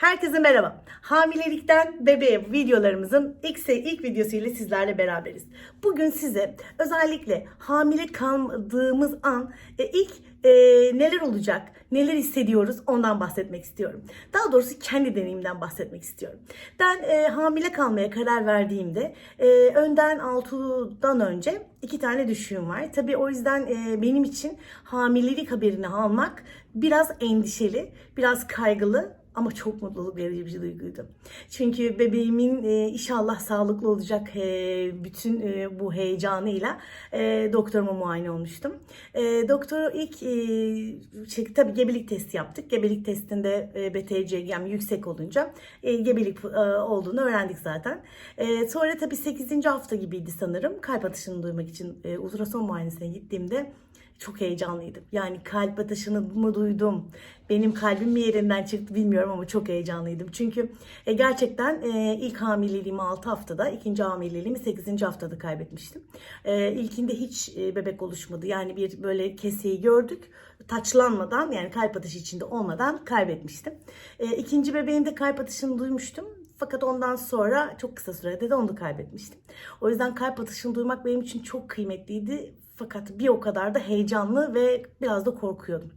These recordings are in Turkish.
Herkese merhaba. Hamilelikten bebeğe videolarımızın ilk, ilk videosuyla sizlerle beraberiz. Bugün size özellikle hamile kaldığımız an e, ilk e, neler olacak, neler hissediyoruz ondan bahsetmek istiyorum. Daha doğrusu kendi deneyimden bahsetmek istiyorum. Ben e, hamile kalmaya karar verdiğimde e, önden 6'dan önce iki tane düşüğüm var. Tabii o yüzden e, benim için hamilelik haberini almak biraz endişeli, biraz kaygılı ama çok mutluluk verici bir duyguydu. Çünkü bebeğimin e, inşallah sağlıklı olacak e, bütün e, bu heyecanıyla e, doktoruma muayene olmuştum. E, doktor ilk e, şey, tabii gebelik testi yaptık. Gebelik testinde e, BTC'm yüksek olunca e, gebelik e, olduğunu öğrendik zaten. E, sonra tabii 8. hafta gibiydi sanırım. Kalp atışını duymak için e, ultrason muayenesine gittiğimde çok heyecanlıydım. Yani kalp atışını mı duydum? Benim kalbim mi yerinden çıktı bilmiyorum ama çok heyecanlıydım. Çünkü e, gerçekten e, ilk hamileliğimi 6 haftada, ikinci hamileliğimi 8. haftada kaybetmiştim. E, ilkinde hiç e, bebek oluşmadı. Yani bir böyle keseyi gördük. Taçlanmadan yani kalp atışı içinde olmadan kaybetmiştim. E, ikinci bebeğimde kalp atışını duymuştum. Fakat ondan sonra çok kısa sürede de onu da kaybetmiştim. O yüzden kalp atışını duymak benim için çok kıymetliydi. Fakat bir o kadar da heyecanlı ve biraz da korkuyordum.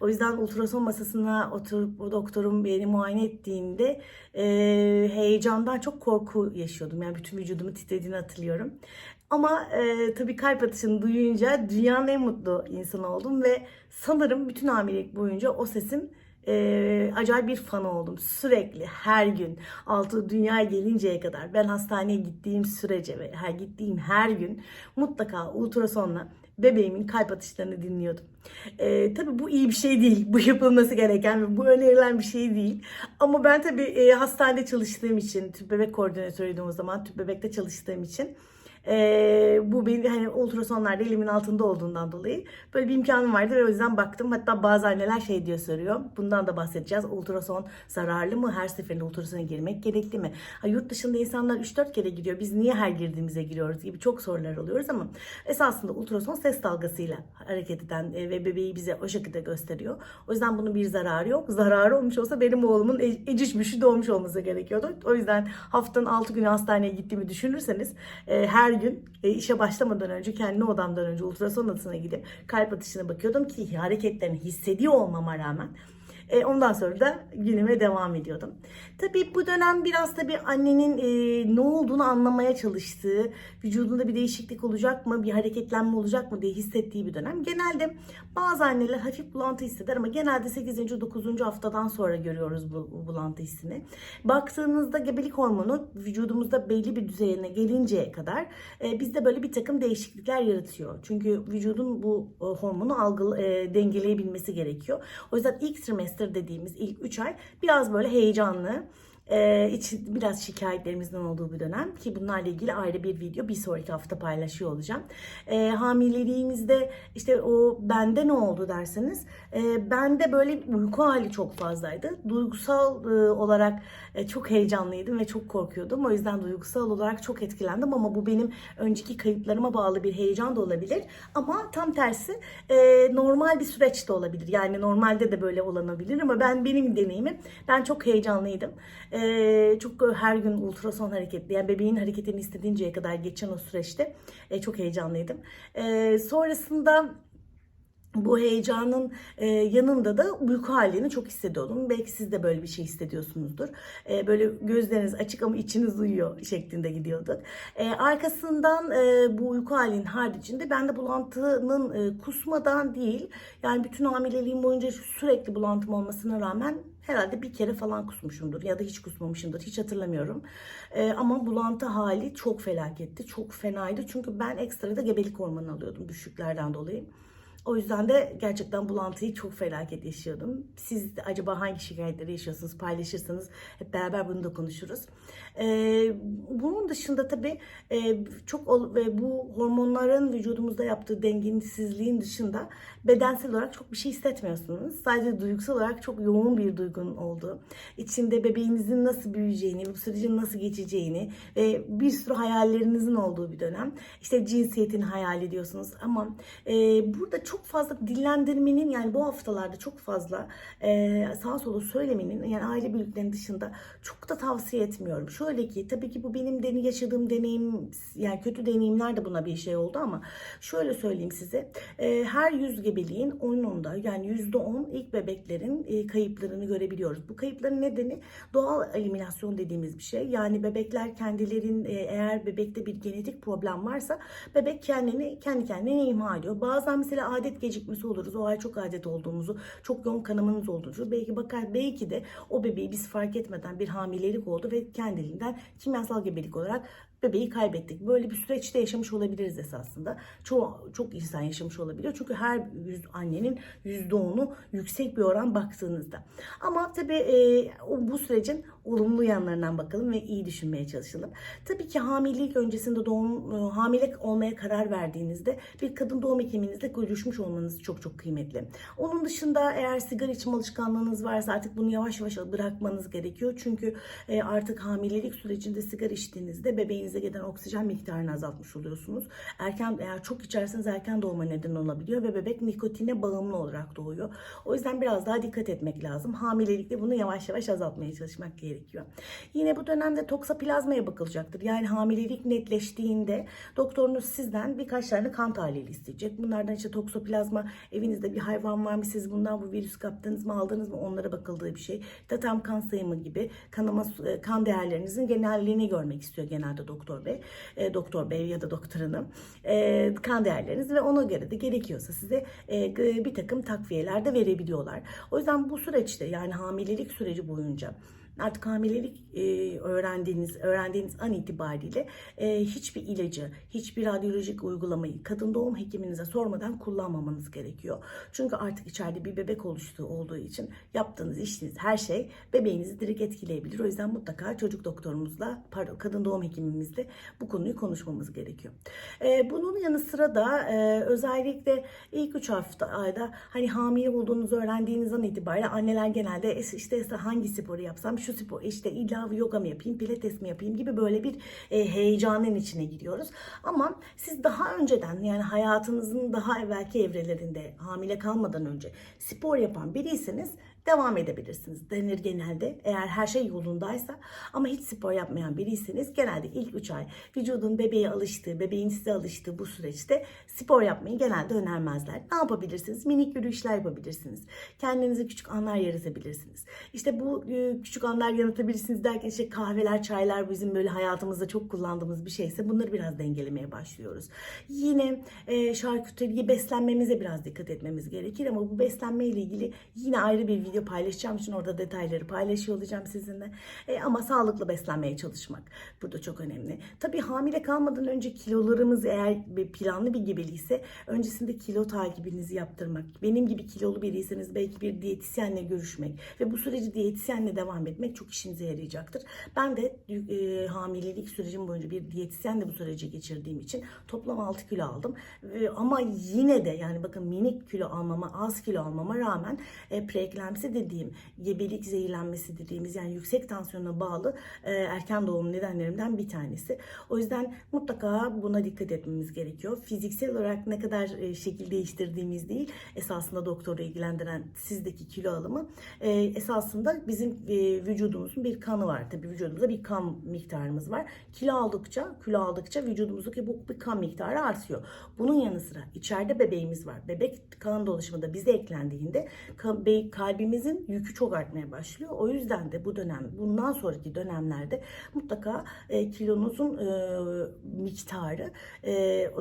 O yüzden ultrason masasına oturup o doktorum beni muayene ettiğinde e, heyecandan çok korku yaşıyordum. Yani bütün vücudumu titrediğini hatırlıyorum. Ama e, tabii kalp atışını duyunca dünyanın en mutlu insanı oldum ve sanırım bütün hamilelik boyunca o sesin e, acayip bir fan oldum. Sürekli her gün altı dünyaya gelinceye kadar ben hastaneye gittiğim sürece ve her gittiğim her gün mutlaka ultrasonla bebeğimin kalp atışlarını dinliyordum. E, tabii bu iyi bir şey değil. Bu yapılması gereken ve bu önerilen bir şey değil. Ama ben tabii e, hastanede çalıştığım için, tüp bebek koordinatörüydüm o zaman, tüp bebekte çalıştığım için ee, bu benim hani ultrasonlarda elimin altında olduğundan dolayı böyle bir imkanım vardı ve o yüzden baktım. Hatta bazı anneler şey diyor soruyor. Bundan da bahsedeceğiz. Ultrason zararlı mı? Her seferinde ultrasona girmek gerekli mi? Ha, yurt dışında insanlar 3-4 kere gidiyor. Biz niye her girdiğimize giriyoruz gibi çok sorular alıyoruz ama esasında ultrason ses dalgasıyla hareket eden e, ve bebeği bize o şekilde gösteriyor. O yüzden bunun bir zararı yok. Zararı olmuş olsa benim oğlumun e- eciş büşü doğmuş olması gerekiyordu. O yüzden haftanın 6 günü hastaneye gittiğimi düşünürseniz e, her gün e, işe başlamadan önce kendi odamdan önce ultrason odasına gidip kalp atışına bakıyordum ki hareketlerini hissediyor olmama rağmen e, ondan sonra da günüme devam ediyordum. Tabii bu dönem biraz tabii annenin e, ne olduğunu anlamaya çalıştığı, vücudunda bir değişiklik olacak mı, bir hareketlenme olacak mı diye hissettiği bir dönem. Genelde bazı anneler hafif bulantı hisseder ama genelde 8. 9. haftadan sonra görüyoruz bu, bu bulantı hissini. Baktığınızda gebelik hormonu vücudumuzda belli bir düzeyine gelinceye kadar e, bizde böyle bir takım değişiklikler yaratıyor. Çünkü vücudun bu e, hormonu algı e, dengeleyebilmesi gerekiyor. O yüzden ilk trimester dediğimiz ilk 3 ay biraz böyle heyecanlı e, için biraz şikayetlerimizden olduğu bir dönem ki bunlarla ilgili ayrı bir video bir sonraki hafta paylaşıyor olacağım. E, hamileliğimizde işte o bende ne oldu derseniz e, bende böyle uyku hali çok fazlaydı. Duygusal e, olarak e, çok heyecanlıydım ve çok korkuyordum. O yüzden duygusal olarak çok etkilendim ama bu benim önceki kayıplarıma bağlı bir heyecan da olabilir. Ama tam tersi e, normal bir süreç de olabilir. Yani normalde de böyle olanabilir ama ben benim deneyimim ben çok heyecanlıydım. E, çok her gün ultrason hareketli yani bebeğin hareketini istediğinceye kadar geçen o süreçte e, çok heyecanlıydım. E, sonrasında bu heyecanın e, yanında da uyku halini çok hissediyordum. Belki siz de böyle bir şey hissediyorsunuzdur. E, böyle gözleriniz açık ama içiniz uyuyor şeklinde gidiyorduk. E, arkasından e, bu uyku halinin haricinde ben de bulantının e, kusmadan değil yani bütün hamileliğim boyunca sürekli bulantım olmasına rağmen herhalde bir kere falan kusmuşumdur ya da hiç kusmamışımdır hiç hatırlamıyorum. Ee, ama bulantı hali çok felaketti. Çok fenaydı. Çünkü ben ekstra da gebelik hormonu alıyordum düşüklerden dolayı. O yüzden de gerçekten bulantıyı çok felaket yaşıyordum. Siz acaba hangi şikayetleri yaşıyorsunuz paylaşırsanız hep beraber bunu da konuşuruz. Ee, bunun dışında tabii e, çok ve bu hormonların vücudumuzda yaptığı dengesizliğin dışında bedensel olarak çok bir şey hissetmiyorsunuz. Sadece duygusal olarak çok yoğun bir duygunun olduğu, içinde bebeğinizin nasıl büyüyeceğini, bu sürecin nasıl geçeceğini ve bir sürü hayallerinizin olduğu bir dönem. İşte cinsiyetini hayal ediyorsunuz ama e, burada çok çok fazla dillendirmenin yani bu haftalarda çok fazla e, sağa sola söylemenin yani aile büyüklerinin dışında çok da tavsiye etmiyorum. Şöyle ki tabii ki bu benim deni yaşadığım deneyim yani kötü deneyimler de buna bir şey oldu ama şöyle söyleyeyim size e, her yüz gebeliğin onunda yani yüzde on ilk bebeklerin e, kayıplarını görebiliyoruz. Bu kayıpların nedeni doğal eliminasyon dediğimiz bir şey. Yani bebekler kendilerin e, eğer bebekte bir genetik problem varsa bebek kendini kendi kendine imha ediyor. Bazen mesela adet gecikmesi oluruz. O ay çok adet olduğumuzu, çok yoğun kanamanız olduğunu belki bakar belki de o bebeği biz fark etmeden bir hamilelik oldu ve kendiliğinden kimyasal gebelik olarak bebeği kaybettik. Böyle bir süreçte yaşamış olabiliriz esasında. Çoğu çok insan yaşamış olabiliyor. Çünkü her yüz annenin %10'u yüksek bir oran baktığınızda. Ama tabii e, bu sürecin olumlu yanlarından bakalım ve iyi düşünmeye çalışalım. Tabii ki hamilelik öncesinde doğum e, hamile olmaya karar verdiğinizde bir kadın doğum hekiminizle görüşmüş olmanız çok çok kıymetli. Onun dışında eğer sigara içme alışkanlığınız varsa artık bunu yavaş yavaş bırakmanız gerekiyor. Çünkü e, artık hamilelik sürecinde sigara içtiğinizde bebeğinize giden oksijen miktarını azaltmış oluyorsunuz. Erken eğer çok içerseniz erken doğuma neden olabiliyor ve bebek nikotine bağımlı olarak doğuyor. O yüzden biraz daha dikkat etmek lazım. Hamilelikte bunu yavaş yavaş azaltmaya çalışmak gerekiyor. Yine bu dönemde toksoplazmaya bakılacaktır. Yani hamilelik netleştiğinde doktorunuz sizden birkaç tane kan tahlili isteyecek. Bunlardan işte toksoplazma, evinizde bir hayvan var mı, siz bundan bu virüs kaptınız mı, aldınız mı onlara bakıldığı bir şey. Tatam kan sayımı gibi kanama, e, kan değerlerinizin genelliğini görmek istiyor genelde doktor bey. E, doktor bey ya da doktor hanım. E, kan değerleriniz ve ona göre de gerekiyorsa size e, bir takım takviyeler de verebiliyorlar. O yüzden bu süreçte yani hamilelik süreci boyunca artık hamilelik e, öğrendiğiniz öğrendiğiniz an itibariyle e, hiçbir ilacı, hiçbir radyolojik uygulamayı kadın doğum hekiminize sormadan kullanmamanız gerekiyor. Çünkü artık içeride bir bebek oluştuğu olduğu için yaptığınız işiniz her şey bebeğinizi direkt etkileyebilir. O yüzden mutlaka çocuk doktorumuzla, pardon kadın doğum hekimimizle bu konuyu konuşmamız gerekiyor. E, bunun yanı sıra da özellikle ilk 3 hafta ayda hani hamile olduğunuzu öğrendiğiniz an itibariyle anneler genelde "Es- işte hangi sporu yapsam şu spor işte illa yoga mı yapayım pilates mi yapayım gibi böyle bir e, heyecanın içine giriyoruz. Ama siz daha önceden yani hayatınızın daha evvelki evrelerinde hamile kalmadan önce spor yapan biriyseniz devam edebilirsiniz denir genelde eğer her şey yolundaysa ama hiç spor yapmayan biriyseniz genelde ilk 3 ay vücudun bebeğe alıştığı, bebeğin size alıştığı bu süreçte spor yapmayı genelde önermezler. Ne yapabilirsiniz? Minik yürüyüşler yapabilirsiniz. Kendinize küçük anlar yaratabilirsiniz. İşte bu e, küçük anlar yaratabilirsiniz derken işte kahveler, çaylar bizim böyle hayatımızda çok kullandığımız bir şeyse bunları biraz dengelemeye başlıyoruz. Yine e, şarküteriye beslenmemize biraz dikkat etmemiz gerekir ama bu beslenme ile ilgili yine ayrı bir video paylaşacağım için orada detayları paylaşıyor olacağım sizinle. E, ama sağlıklı beslenmeye çalışmak burada çok önemli. Tabii hamile kalmadan önce kilolarımız eğer planlı bir gebeliyse öncesinde kilo takibinizi yaptırmak. Benim gibi kilolu biriyseniz belki bir diyetisyenle görüşmek ve bu süreci diyetisyenle devam etmek çok işinize yarayacaktır. Ben de e, hamilelik sürecim boyunca bir diyetisyenle bu süreci geçirdiğim için toplam 6 kilo aldım. Ve, ama yine de yani bakın minik kilo almama, az kilo almama rağmen e, preeklemsi dediğim, gebelik zehirlenmesi dediğimiz yani yüksek tansiyona bağlı e, erken doğum nedenlerimden bir tanesi. O yüzden mutlaka buna dikkat etmemiz gerekiyor. Fiziksel olarak ne kadar e, şekil değiştirdiğimiz değil, esasında doktoru ilgilendiren sizdeki kilo alımı e, esasında bizim e, vücudumuzun bir kanı var. Tabii vücudumuzda bir kan miktarımız var. Kilo aldıkça, kilo aldıkça vücudumuzdaki bu bir kan miktarı artıyor. Bunun yanı sıra içeride bebeğimiz var. Bebek kan dolaşımı da bize eklendiğinde kan- kalbimizin yükü çok artmaya başlıyor. O yüzden de bu dönem, bundan sonraki dönemlerde mutlaka e, kilonuzun e, miktarı e,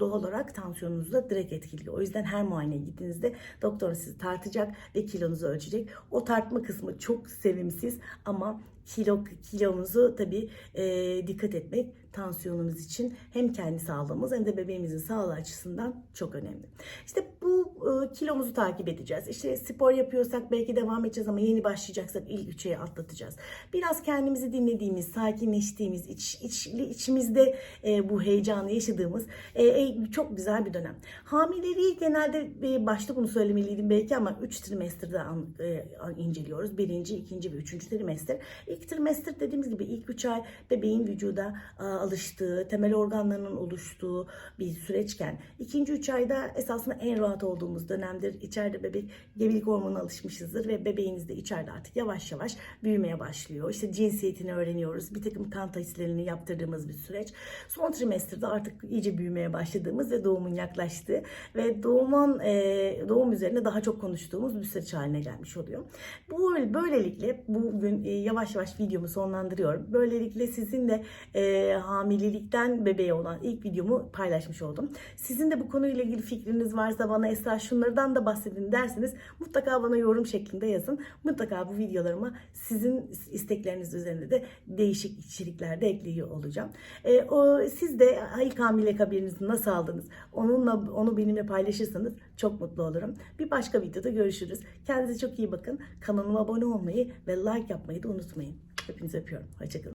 doğal olarak tansiyonunuzu da direkt etkiliyor. O yüzden her muayeneye gittiğinizde doktor sizi tartacak ve kilonuzu ölçecek. O tartma kısmı çok sevimsiz ama kilo kilomuzu tabii e, dikkat etmek tansiyonumuz için hem kendi sağlığımız hem de bebeğimizin sağlığı açısından çok önemli. İşte bu e, kilomuzu takip edeceğiz. İşte spor yapıyorsak belki devam edeceğiz ama yeni başlayacaksak ilk üç ayı atlatacağız. Biraz kendimizi dinlediğimiz, sakinleştiğimiz, iç, içli, içimizde e, bu heyecanı yaşadığımız e, e, çok güzel bir dönem. Hamileliği genelde e, başta bunu söylemeliydim belki ama 3 trimesterde e, inceliyoruz. Birinci, ikinci ve üçüncü trimester. İlk trimester dediğimiz gibi ilk 3 ay bebeğin vücuda a, alıştığı, temel organlarının oluştuğu bir süreçken ikinci üç ayda esasında en rahat olduğumuz dönemdir. İçeride bebek gebelik hormonuna alışmışızdır ve bebeğiniz de içeride artık yavaş yavaş büyümeye başlıyor. İşte cinsiyetini öğreniyoruz. Bir takım kan testlerini yaptırdığımız bir süreç. Son trimesterde artık iyice büyümeye başladığımız ve doğumun yaklaştığı ve doğumun e, doğum üzerine daha çok konuştuğumuz bir süreç haline gelmiş oluyor. Bu böylelikle bugün e, yavaş yavaş videomu sonlandırıyorum. Böylelikle sizin de e, hamilelikten bebeğe olan ilk videomu paylaşmış oldum. Sizin de bu konuyla ilgili fikriniz varsa bana Esra şunlardan da bahsedin derseniz mutlaka bana yorum şeklinde yazın. Mutlaka bu videolarıma sizin istekleriniz üzerinde de değişik içeriklerde ekliyor olacağım. E, o siz de ilk hamilelik haberinizi nasıl aldınız? Onunla onu benimle paylaşırsanız çok mutlu olurum. Bir başka videoda görüşürüz. Kendinize çok iyi bakın. Kanalıma abone olmayı ve like yapmayı da unutmayın. Hepinizi öpüyorum. Hoşçakalın.